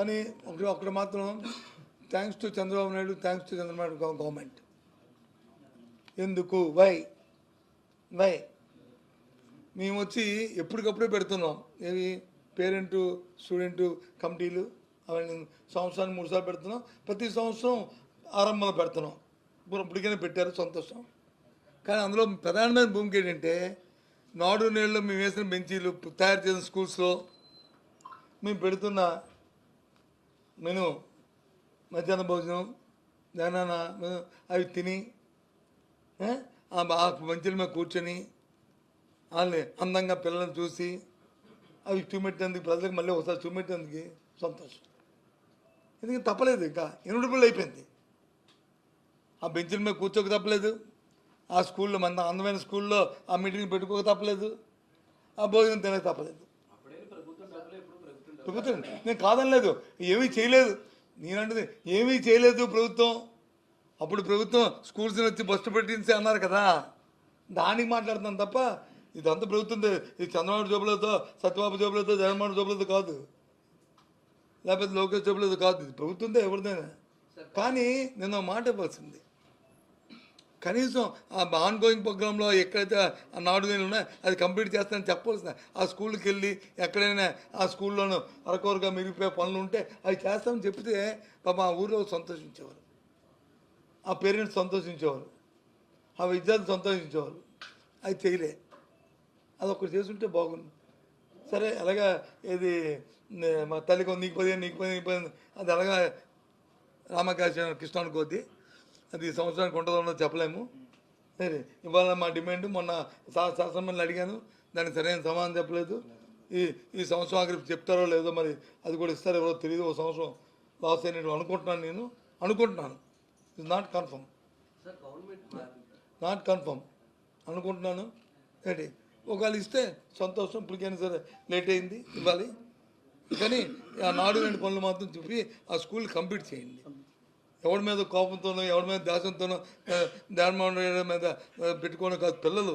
కానీ ఒకటి ఒకటి మాత్రం thanks to Chandrababu Naidu thanks to Chandrababu government ఎందుకు? వై వై మేము వచ్చి ఎప్పటికప్పుడే పెడుతున్నాం. ఏవి? పేరెంట్ స్టూడెంట్ కమిటీలు అవన్నీ సంవత్సరానికి మూడు సార్లు పెడుతున్నాం. ప్రతి సంవత్సరం ఆరంభంలో పెడుతున్నాం. ఇప్పుడు ఇప్పటికైనా పెట్టారు సంతోషం. కానీ అందులో ప్రధానమైన భూమికి ఏంటంటే నాడు నేళ్ళు మేము వేసిన బెంచీలు తయారు చేసిన స్కూల్స్లో మేము పెడుతున్న మెను మధ్యాహ్న భోజనం దానాన అవి తిని ఆ మంచిలో మీద కూర్చొని వాళ్ళని అందంగా పిల్లల్ని చూసి అవి చూపెట్టేందుకు ప్రజలకు మళ్ళీ ఒకసారి చూపెట్టేందుకు సంతోషం. ఎందుకంటే తప్పలేదు ఇంకా ఇన్విటబుల్ అయిపోయింది. ఆ బెంచ్ల మీద కూర్చోక తప్పలేదు ఆ స్కూల్లో మన అందమైన స్కూల్లో ఆ మీటింగ్ పెట్టుకోక తప్పలేదు ఆ భోజనం తినక తప్పలేదు. ప్రభుత్వం నేను కాదనలేదు ఏమీ చేయలేదు. నేనంటే ఏమీ చేయలేదు ప్రభుత్వం. అప్పుడు ప్రభుత్వం స్కూల్స్ వచ్చి బస్సు పెట్టించి అన్నారు కదా. దానికి మాట్లాడుతాను తప్ప ఇదంతా ప్రభుత్వం ఇది చంద్రబాబు జోబులతో సత్యబాబు జోబులతో జగన్మోహన్ జోబులతో కాదు. లేకపోతే లోకేష్ జోబులతో కాదు. ఇది ప్రభుత్వంతో ఎవరిదైనా. కానీ నేను మాట ఇవ్వాల్సింది కనీసం ఆ ఆన్ గోయింగ్ ప్రోగ్రాంలో ఎక్కడైతే ఆ నాడు ఉన్నాయో అది కంప్లీట్ చేస్తానని చెప్పవలసిన ఆ స్కూల్కి వెళ్ళి ఎక్కడైనా ఆ స్కూల్లోనూ అరకొరగా మిగిలిపోయే పనులు ఉంటే అవి చేస్తామని చెప్తే పాప ఆ ఊరిలో సంతోషించేవారు. ఆ పేరెంట్స్ సంతోషించేవారు. ఆ విద్యార్థులు సంతోషించేవారు. అది చేయలే. అది ఒకటి చేసుంటే బాగుంది సరే అలాగా ఇది మా తల్లికి నీకు పదిహేను నీకు పదిహేను నీకు పదిహేను అది అలాగా రామకాశ కృష్ణానికి కొద్దీ అది ఈ సంవత్సరానికి ఉంటుందో ఉండదో చెప్పలేము. సరే ఇవాళ మా డిమాండ్ మొన్న శా- శాసనమండలి అడిగాను. దానికి సరైన సమాధానం చెప్పలేదు. ఈ ఈ సంవత్సరం ఆఖరికి చెప్తారో లేదో మరి అది కూడా ఇస్తారో ఎవరో తెలియదు ఒక సంవత్సరం లాస్ అయినట్టు అనుకుంటున్నాను నేను. అనుకుంటున్నాను. Is not confirm not confirm అనుకుంటున్నాను. ఏంటి ఒకవేళ ఇస్తే సంతోషం. ఇప్పటికైనా సరే లేట్ అయింది ఇవ్వాలి. కానీ ఆ నాడు రెండు పనులు మాత్రం చెప్పి ఆ స్కూల్ కంప్లీట్ చేయండి. ఎవరి మీద కోపంతోనో ఎవరి మీద దేశంతోనో దానిమోహన్ మీద పెట్టుకోవడం కాదు పిల్లలు.